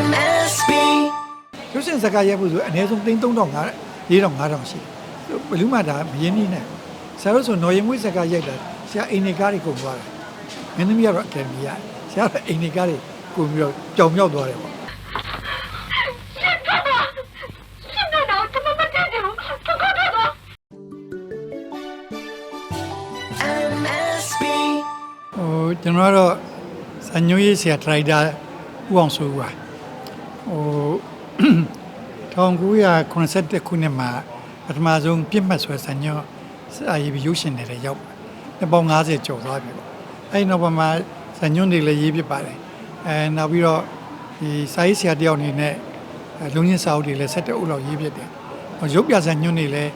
MSB ရုပ်ရှင်စကားရိုက်ဖို့ဆိုအနည်းဆုံး3500 4500ရှိတယ်ဘလူးမှဒါမရင်းနှီးနိုင်ဆရာတို့ဆိုနော်ရင်မွေးစကားရိုက်တာဆရာအိမ်နေကားတွေကုန်သွားတယ်မင်းသမီးကတော့အကယ်မီရဆရာကအိမ်နေကားတွေကုန်ပြီးတော့ကြောင်မြောက်သွားတယ်ပေါ့ကျွန်တော်ကတော့စညွှန်းရေးဆရာဒရိုက်တာ ဦးအောင်စိုးပါဟို1981ခုနှစ်မှာပထမဆုံးပြစ်မှတ်ဆွဲဇညိုးစာရေးပြီးရုပ်ရှင်တွေလည်းရောက်ပါတယ်။ပေါင်း90ကျော်သွားပြီပေါ့။အဲဒီနောက်ပိုင်းမှာဇညွန်းတွေလည်းရေးဖြစ်ပါတယ်။အဲနောက်ပြီးတော့ဒီစာရေးဆရာတယောက်အနေနဲ့အဲလုံရင်းစာအုပ်တွေလည်း7အုပ်လောက်ရေးဖြစ်တယ်။ဟိုရုပ်ပြဇညွန်းတွေလည်း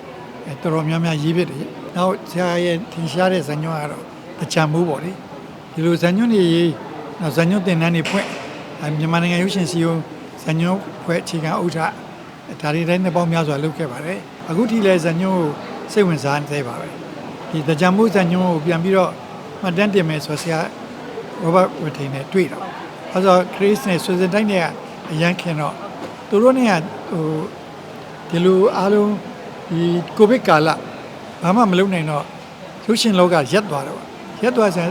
အဲတော်တော်များများရေးဖြစ်တယ်။နောက်ဆရာရဲ့ထင်ရှားတဲ့ဇညွန်းကတော့တချံမိုးပေါ့လေ။ဒီလိုဇညွန်းတွေရေးနောက်ဇညွန်းတင်တန်းတွေဖွင့်အဲ မြန်မာနိုင်ငံရုပ်ရှင်စီယုံဇညွန်းဖွဲ့အခြေခံဥစ္စာဒါတွေတိုင်းနှစ်ပေါင်းများစွာလုပ်ခဲ့ပါတယ်။အခုထိလည်းဇညွန်းကိုစိတ်ဝင်စားနေသေးပါပဲ။ဒီတကြံမှုဇညုံကိုပြန်ပြီးတော့မှတ်တမ်းတင်မယ်ဆိုဆရာရောဘတ်ဝထိန်နဲ့တွေ့တော့အဲဆိုခရစ်နဲ့ဆွေစင်တိုင်းနဲ့ကအရန်ခင်တော့သူတို့နဲ့ကဟိုဒီလိုအားလုံးဒီကိုဗစ်ကာလဘာမှမလုပ်နိုင်တော့ရုပ်ရှင်လောကရက်သွားတော့ရက်သွားဆန်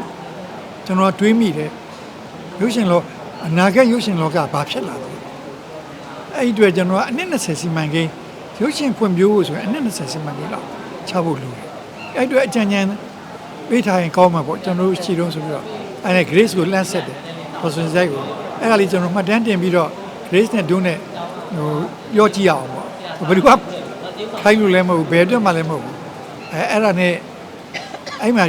ကျွန်တော်တွေးမိတယ်ရုပ်ရှင်လော အနာဂတ်ရုပ်ရှင်လောကဘာဖြစ်လာလဲအဲ့ဒီအတွေ့ကျွန်တော်ကအနည်း20စီမံကိန်းရုပ်ရှင်ဖွံ့ဖြိုးဖို့ဆိုရင်အနည်း20စီမံကိန်းလောက်ချဖို့လိုတယ်အဲ့အတွေ့အကြံဉာဏ်ပေးထားရင်ကောင်းမှာပေါ့ကျွန်တော်တို့ရှိတော့ဆိုပြီးတော့အဲ့ဒါ grace ကိုလှမ်းဆက်တယ်ပေါ်စင်ဆိုင်ကိုအဲ့ဒါလေးကျွန်တော်မှတ်တမ်းတင်ပြီးတော့ grace နဲ့ဒုနဲ့ဟိုပြောကြည့်ရအောင်ပေါ့ဘယ်သူကခိုင်းလို့လည်းမဟုတ်ဘူးဘယ်အတွက်မှလည်းမဟုတ်ဘူးအဲအဲ့ဒါနဲ့အဲ့မှာ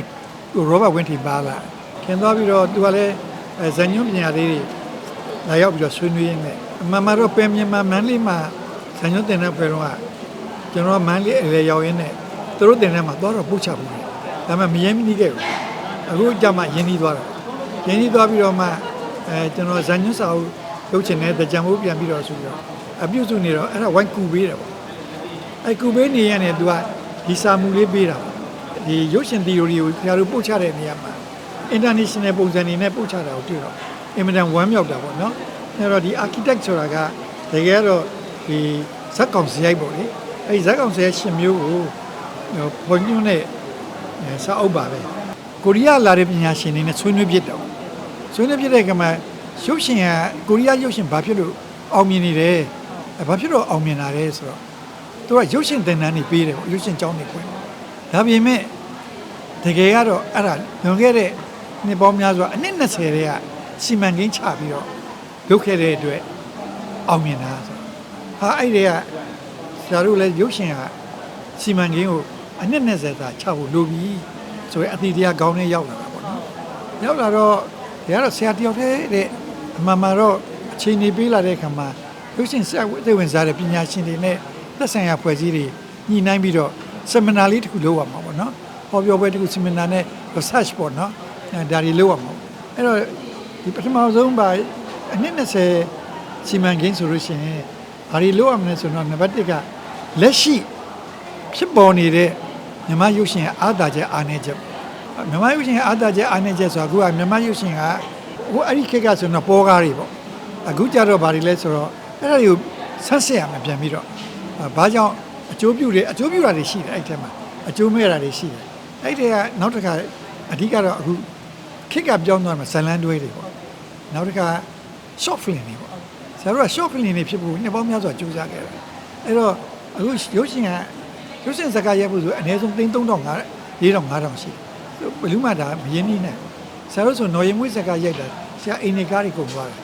ဟို Robert Winty ပါလာခင်သွားပြီးတော့သူကလည်းအဲဇန်ညွန့်ပညာလေးတွေ လာရောက်ပြီးတော့ဆွေးနွေးရင်းနဲ့အမှန်မှန်တော့ပင်မြန်မာမန်းလေးမှာဇန်ညွန့်တင်တဲ့ဖွဲ့တော့ကကျွန်တော်ကမန်းလေးအလေရောက်ရင်းနဲ့သူတို့တင်ထဲမှာသွားတော့ပုတ်ချဘူး။ဒါပေမဲ့မရင်မနီးခဲ့ဘူး။အခုကြမှာရင်းနှီးသွားတာ။ရင်းနှီးသွားပြီးတော့မှအဲကျွန်တော်ဇန်ညွန့်စာအုပ်လုပ်ချင်တဲ့ကြံမိုးပြန်ပြီးတော့ဆိုပြီးတော့အပြုစုနေတော့အဲ့ဒါဝိုင်းကူပေးတယ်ပေါ့။အဲကူပေးနေရတဲ့သူကဒီစာမူလေးပေးတာပေါ့။ဒီရုပ်ရှင် theory ကိုဆရာတို့ပို့ချတဲ့နေရာမှာ international ပုံစံနေနဲ့ပို့ချတာကိုတွေ့တော့ အင်မတန်ဝမ်းမြောက်တာပေါ့နော်။အဲ့တော့ဒီ architect ဆိုတာကတကယ်တော့ဒီဇက်ကောင်စရိုက်ပေါ့လေ။အဲဒီဇက်ကောင်စရိုက်ရှင်မျိုးကိုဟိုဘုံညွန်းတဲ့အဲစာအုပ်ပါပဲ။ကိုရီးယားလာတဲ့ပညာရှင်တွေနဲ့ဆွေးနွေးဖြစ်တော့ဆွေးနွေးဖြစ်တဲ့ကမှရုပ်ရှင်ကကိုရီးယားရုပ်ရှင်ဘာဖြစ်လို့အောင်မြင်နေတယ်။အဲဘာဖြစ်လို့အောင်မြင်လာတယ်ဆိုတော့သူကရုပ်ရှင်သင်တန်းတွေပေးတယ်ပေါ့ရုပ်ရှင်ကျောင်းတွေဖွင့်။ဒါပေမဲ့တကယ်ကတော့အဲ့ဒါလွန်ခဲ့တဲ့နှစ်ပေါင်းများစွာအနှစ်20တည်းက စီမံကိန်းချပြီးတော့လုပ်ခဲ့တဲ့အတွက်အောင်မြင်တာဆိုတော့ဟာအဲ့ဒီကဆရာတို့လည်းရုပ်ရှင်ကစီမံကိန်းကိုအနှစ်20သာချဖို့လိုပြီဆိုရင်အတိတရားကောင်းနဲ့ရောက်လာတာပေါ့နော်ရောက်လာတော့ဒါကတော့ဆရာတယောက်တည်းတဲ့အမှန်မှန်တော့အချိန်နေပေးလာတဲ့အခါမှာရုပ်ရှင်ဆရာသိဝင်စားတဲ့ပညာရှင်တွေနဲ့သက်ဆိုင်ရာဖွဲ့စည်းတွေညှိနှိုင်းပြီးတော့ seminar လေးတစ်ခုလုပ်ရမှာပေါ့နော်ဟောပြောပွဲတစ်ခု seminar နဲ့ research ပေါ့နော်အဲဒါတွေလုပ်ရမှာအဲ့တော့ ဒီပထမဆုံးပါအနှစ်20စီမံကိန်းဆိုလို့ရှိရင်ဘာတွေလုပ်ရမလဲဆိုတော့နံပါတ်1ကလက်ရှိဖြစ်ပေါ်နေတဲ့မြန်မာရုပ်ရှင်ရဲ့အာသာချက်အာနေချက်မြန်မာရုပ်ရှင်ရဲ့အာသာချက်အာနေချက်ဆိုတာအခုကမြန်မာရုပ်ရှင်ကဟိုအဲ့ဒီခေတ်ကဆိုတော့ပေါ်ကားတွေပေါ့အခုကြတော့ဘာတွေလဲဆိုတော့အဲ့ဒါတွေကိုဆန်းစစ်ရမှာပြန်ပြီးတော့အဲဘာကြောင့်အကျိုးပြုတယ်အကျိုးပြုတာတွေရှိတယ်အဲ့ဒီထဲမှာအကျိုးမဲ့တာတွေရှိတယ်အဲ့ဒီကနောက်တစ်ခါအဓိကတော့အခုခက်ကပြောင်းသွားမှာဇလန်တွဲတွေပေါ့ နောက်တစ်ခါ short film တွေပေါ့ဆရာတို့က short film တွေဖြစ်ဖို့နှစ်ပေါင်းများစွာကြိုးစားခဲ့တယ်အဲ့တော့အခုရုပ်ရှင်ကရုပ်ရှင်စကားရိုက်ဖို့ဆိုအနည်းဆုံးသိန်း3500 4500ရှိတယ်ဘယ်လူမှဒါမရင်းနှီးနိုင်ဘူးဆရာတို့ဆိုနော်ရင်မွေးစကားရိုက်တာဆရာအိမ်နေကားတွေကုန်သွားတယ်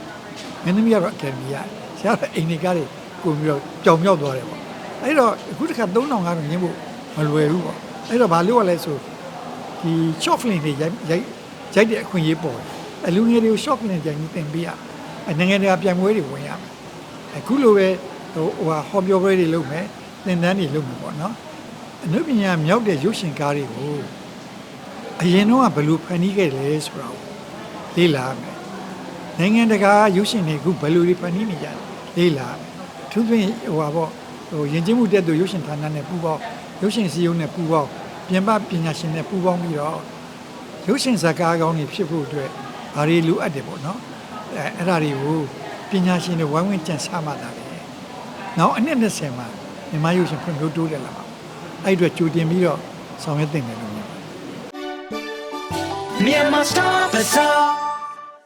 မင်းသမီးကတော့အကယ်ဒမီရဆရာကအိမ်နေကားတွေကုန်ပြီးတော့ကြောင်မြောက်သွားတယ်ပေါ့အဲ့တော့အခုတစ်ခါ3500ရင်းဖို့မလွယ်ဘူးပေါ့အဲ့တော့ဘာလို့ရလဲဆိုဒီ short film တွေရိုက်ရိုက်ရိုက်တဲ့အခွင့်အရေးပေါ်တယ် အလူငယ်တွေကို short film ကြိုင်ပြီးတင်ပေးရအနိုင်ငံတကာပြိုင်ပွဲတွေဝင်ရမယ်အခုလိုပဲဟိုဟိုဟာဟောပြောပွဲတွေလုပ်မယ်သင်တန်းတွေလုပ်မယ်ပေါ့နော်အနုပညာမြောက်တဲ့ရုပ်ရှင်ကားတွေကိုအရင်တော့ကဘယ်လိုဖန်တီးခဲ့လဲဆိုတာကိုလေ့လာမယ်နိုင်ငံတကာရုပ်ရှင်တွေအခုဘယ်လိုတွေဖန်တီးနေကြလဲလေ့လာမယ်သူပြင်ဟိုဟာပေါ့ဟိုယဉ်ကျေးမှုတက်သူရုပ်ရှင်ဌာနနဲ့ပူးပေါင်းရုပ်ရှင်စည်းရုံးနဲ့ပူးပေါင်းပြင်ပပညာရှင်နဲ့ပူးပေါင်းပြီးတော့ရုပ်ရှင်ဇာတ်ကားကောင်းတွေဖြစ်ဖို့အတွက် ဘာတွေလိုအပ်တယ်ပေါ့နော်အဲအဲ့ဒါတွေကိုပညာရှင်တွေဝိုင်းဝန်းကြံစမှတာလေနောက်အနှစ်20မှာမြန်မာရုပ်ရှင်ဖွံ့ဖြိုးတိုးတက်လာပါအဲ့ဒီအတွက်ကြိုတင်ပြီးတော့ဆောင်ရွက်တင်တယ်လို့မြင်ပါတယ် Myanmar Star Bazaar